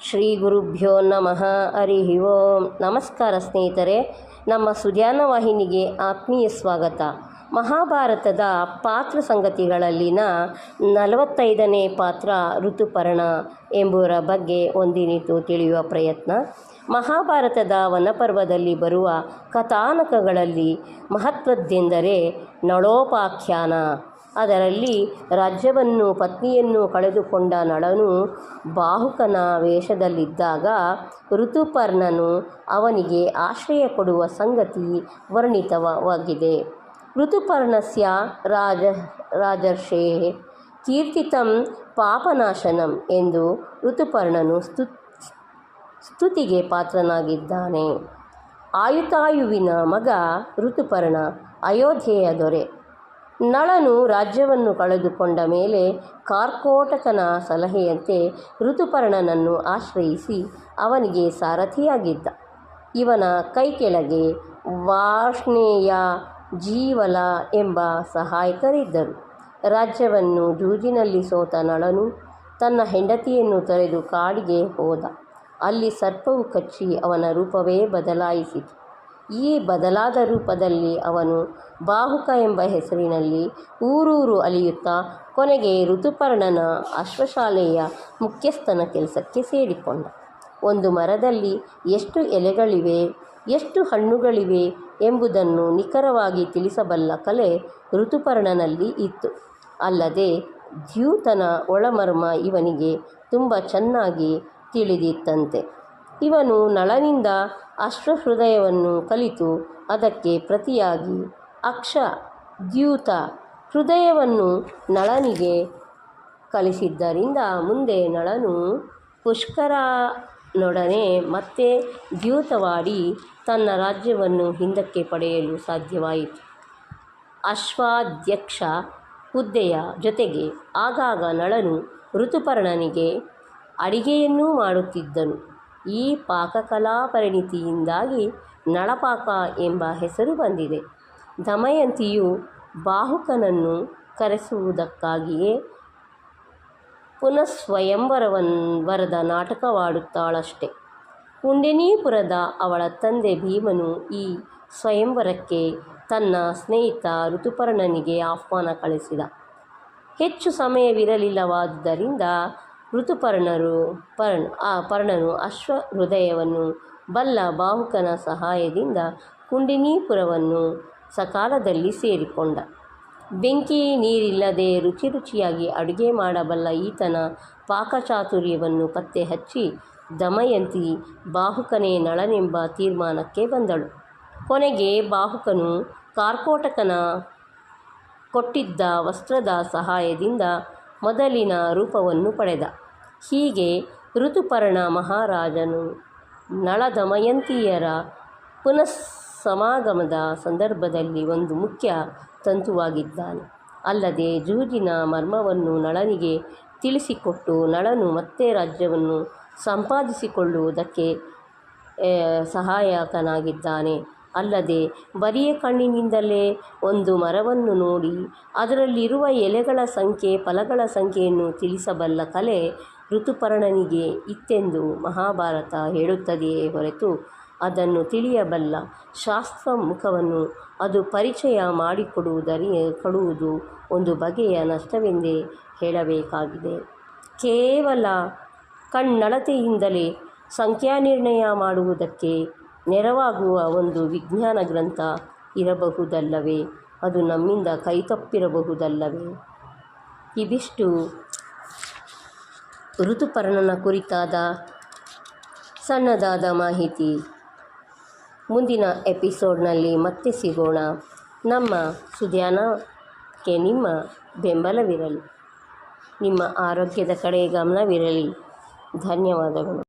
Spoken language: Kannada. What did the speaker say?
ಶ್ರೀ ಗುರುಭ್ಯೋ ನಮಃ. ಹರಿ ಓಂ. ನಮಸ್ಕಾರ ಸ್ನೇಹಿತರೆ, ನಮ್ಮ ಸುಧ್ಯಾನ ವಾಹಿನಿಗೆ ಆತ್ಮೀಯ ಸ್ವಾಗತ. ಮಹಾಭಾರತದ ಪಾತ್ರ ಸಂಗತಿಗಳಲ್ಲಿನ ನಲವತ್ತೈದನೇ ಪಾತ್ರ ಋತುಪರ್ಣ ಎಂಬುವರ ಬಗ್ಗೆ ಒಂದಿನಿತು ತಿಳಿಯುವ ಪ್ರಯತ್ನ. ಮಹಾಭಾರತದ ವನಪರ್ವದಲ್ಲಿ ಬರುವ ಕಥಾನಕಗಳಲ್ಲಿ ಮಹತ್ವದ್ದೆಂದರೆ ನಳೋಪಾಖ್ಯಾನ. ಅದರಲ್ಲಿ ರಾಜ್ಯವನ್ನು, ಪತ್ನಿಯನ್ನು ಕಳೆದುಕೊಂಡ ನಳನು ಬಾಹುಕನ ವೇಷದಲ್ಲಿದ್ದಾಗ ಋತುಪರ್ಣನು ಅವನಿಗೆ ಆಶ್ರಯ ಕೊಡುವ ಸಂಗತಿ ವರ್ಣಿತವಾಗಿದೆ. ಋತುಪರ್ಣಸ್ಯ ರಾಜ, ರಾಜರ್ಷೇ, ಕೀರ್ತಿತಂ ಪಾಪನಾಶನಂ ಎಂದು ಋತುಪರ್ಣನು ಸ್ತು ಸ್ತುತಿಗೆ ಪಾತ್ರನಾಗಿದ್ದಾನೆ. ಆಯುತಾಯುವಿನ ಮಗ ಋತುಪರ್ಣ ಅಯೋಧ್ಯೆಯ ದೊರೆ. ನಳನು ರಾಜ್ಯವನ್ನು ಕಳೆದುಕೊಂಡ ಮೇಲೆ ಕಾರ್ಕೋಟಕನ ಸಲಹೆಯಂತೆ ಋತುಪರ್ಣನನ್ನು ಆಶ್ರಯಿಸಿ ಅವನಿಗೆ ಸಾರಥಿಯಾಗಿದ್ದ. ಇವನ ಕೈ ಕೆಳಗೆ ವಾರ್ಷ್ಣೇಯ ಜೀವಲ ಎಂಬ ಸಹಾಯಕರಿದ್ದರು. ರಾಜ್ಯವನ್ನು ಜೂಜಿನಲ್ಲಿ ಸೋತ ನಳನು ತನ್ನ ಹೆಂಡತಿಯನ್ನು ತೊರೆದು ಕಾಡಿಗೆ ಹೋದ. ಅಲ್ಲಿ ಸರ್ಪವು ಕಚ್ಚಿ ಅವನ ರೂಪವೇ ಬದಲಾಯಿಸಿತು. ಈ ಬದಲಾದ ರೂಪದಲ್ಲಿ ಅವನು ಬಾಹುಕ ಎಂಬ ಹೆಸರಿನಲ್ಲಿ ಊರೂರು ಅಲಿಯುತ್ತಾ ಕೊನೆಗೆ ಋತುಪರ್ಣನ ಅಶ್ವಶಾಲೆಯ ಮುಖ್ಯಸ್ಥನ ಕೆಲಸಕ್ಕೆ ಸೇರಿಕೊಂಡ. ಒಂದು ಮರದಲ್ಲಿ ಎಷ್ಟು ಎಲೆಗಳಿವೆ, ಎಷ್ಟು ಹಣ್ಣುಗಳಿವೆ ಎಂಬುದನ್ನು ನಿಖರವಾಗಿ ತಿಳಿಸಬಲ್ಲ ಕಲೆ ಋತುಪರ್ಣನಲ್ಲಿ ಇತ್ತು. ಅಲ್ಲದೆ ದ್ಯೂತನ ಒಳಮರ್ಮ ಇವನಿಗೆ ತುಂಬ ಚೆನ್ನಾಗಿ ತಿಳಿದಿತ್ತಂತೆ. ಇವನು ನಳನಿಂದ ಅಶ್ವಹೃದಯವನ್ನು ಕಲಿತು ಅದಕ್ಕೆ ಪ್ರತಿಯಾಗಿ ಅಕ್ಷ ದ್ಯೂತ ಹೃದಯವನ್ನು ನಳನಿಗೆ ಕಲಿಸಿದ್ದರಿಂದ ಮುಂದೆ ನಳನು ಪುಷ್ಕರನೊಡನೆ ಮತ್ತೆ ದ್ಯೂತವಾಡಿ ತನ್ನ ರಾಜ್ಯವನ್ನು ಹಿಂದಕ್ಕೆ ಪಡೆಯಲು ಸಾಧ್ಯವಾಯಿತು. ಅಶ್ವಾಧ್ಯಕ್ಷ ಹುದ್ದೆಯ ಜೊತೆಗೆ ಆಗಾಗ ನಳನು ಋತುಪರ್ಣನಿಗೆ ಅಡಿಗೆಯನ್ನೂ ಮಾಡುತ್ತಿದ್ದನು. ಈ ಪಾಕಕಲಾ ಪರಿಣಿತಿಯಿಂದಾಗಿ ನಳಪಾಕ ಎಂಬ ಹೆಸರು ಬಂದಿದೆ. ದಮಯಂತಿಯು ಬಾಹುಕನನ್ನು ಕರೆಸುವುದಕ್ಕಾಗಿಯೇ ಪುನಃಸ್ವಯಂವರವನ್ ವರದ ನಾಟಕವಾಡುತ್ತಾಳಷ್ಟೆ. ಕುಂಡಿನೀಪುರದ ಅವಳ ತಂದೆ ಭೀಮನು ಈ ಸ್ವಯಂವರಕ್ಕೆ ತನ್ನ ಸ್ನೇಹಿತ ಋತುಪರ್ಣನಿಗೆ ಆಹ್ವಾನ ಕಳಿಸಿದ. ಹೆಚ್ಚು ಸಮಯವಿರಲಿಲ್ಲವಾದುದರಿಂದ ಋತುಪರ್ಣರು, ಪರ್ಣ, ಆ, ಪರ್ಣನು ಅಶ್ವ ಹೃದಯವನ್ನು ಬಲ್ಲ ಬಾಹುಕನ ಸಹಾಯದಿಂದ ಕುಂಡಿನೀಪುರವನ್ನು ಸಕಾಲದಲ್ಲಿ ಸೇರಿಕೊಂಡ. ಬೆಂಕಿ ನೀರಿಲ್ಲದೆ ರುಚಿ ರುಚಿಯಾಗಿ ಅಡುಗೆ ಮಾಡಬಲ್ಲ ಈತನ ಪಾಕಚಾತುರ್ಯವನ್ನು ಪತ್ತೆ ಹಚ್ಚಿ ದಮಯಂತಿ ಬಾಹುಕನೇ ನಳನೆಂಬ ತೀರ್ಮಾನಕ್ಕೆ ಬಂದಳು. ಕೊನೆಗೆ ಬಾಹುಕನು ಕಾರ್ಕೋಟಕನ ಕೊಟ್ಟಿದ್ದ ವಸ್ತ್ರದ ಸಹಾಯದಿಂದ ಮೊದಲಿನ ರೂಪವನ್ನು ಪಡೆದ. ಹೀಗೆ ಋತುಪರ್ಣ ಮಹಾರಾಜನು ನಳ ದಮಯಂತಿಯರ ಪುನಃಸಮಾಗಮದ ಸಂದರ್ಭದಲ್ಲಿ ಒಂದು ಮುಖ್ಯ ತಂತುವಾಗಿದ್ದಾನೆ. ಅಲ್ಲದೆ ಜೂಜಿನ ಮರ್ಮವನ್ನು ನಳನಿಗೆ ತಿಳಿಸಿಕೊಟ್ಟು ನಳನು ಮತ್ತೆ ರಾಜ್ಯವನ್ನು ಸಂಪಾದಿಸಿಕೊಳ್ಳುವುದಕ್ಕೆ ಸಹಾಯಕನಾಗಿದ್ದಾನೆ. ಅಲ್ಲದೆ ಬರಿಯ ಕಣ್ಣಿನಿಂದಲೇ ಒಂದು ಮರವನ್ನು ನೋಡಿ ಅದರಲ್ಲಿರುವ ಎಲೆಗಳ ಸಂಖ್ಯೆ, ಫಲಗಳ ಸಂಖ್ಯೆಯನ್ನು ತಿಳಿಸಬಲ್ಲ ಕಲೆ ಋತುಪರ್ಣನಿಗೆ ಇತ್ತೆಂದು ಮಹಾಭಾರತ ಹೇಳುತ್ತದೆಯೇ ಹೊರತು ಅದನ್ನು ತಿಳಿಯಬಲ್ಲ ಶಾಸ್ತ್ರ ಮುಖವನ್ನು ಅದು ಪರಿಚಯ ಮಾಡಿಕೊಡುವುದರಿ, ಕೊಡುವುದು ಒಂದು ಬಗೆಯ ನಷ್ಟವೆಂದೇ ಹೇಳಬೇಕಾಗಿದೆ. ಕೇವಲ ಕಣ್ಣಳತೆಯಿಂದಲೇ ಸಂಖ್ಯಾನಿರ್ಣಯ ಮಾಡುವುದಕ್ಕೆ ನೆರವಾಗುವ ಒಂದು ವಿಜ್ಞಾನ ಗ್ರಂಥ ಇರಬಹುದಲ್ಲವೇ? ಅದು ನಮ್ಮಿಂದ ಕೈತಪ್ಪಿರಬಹುದಲ್ಲವೇ? ಇದಿಷ್ಟು ಋತುಪರ್ಣನ ಕುರಿತಾದ ಸಣ್ಣದಾದ ಮಾಹಿತಿ. ಮುಂದಿನ ಎಪಿಸೋಡ್ನಲ್ಲಿ ಮತ್ತೆ ಸಿಗೋಣ. ನಮ್ಮ ಸುಧ್ಯಾನಕ್ಕೆ ನಿಮ್ಮ ಬೆಂಬಲವಿರಲಿ. ನಿಮ್ಮ ಆರೋಗ್ಯದ ಕಡೆ ಗಮನವಿರಲಿ. ಧನ್ಯವಾದಗಳು.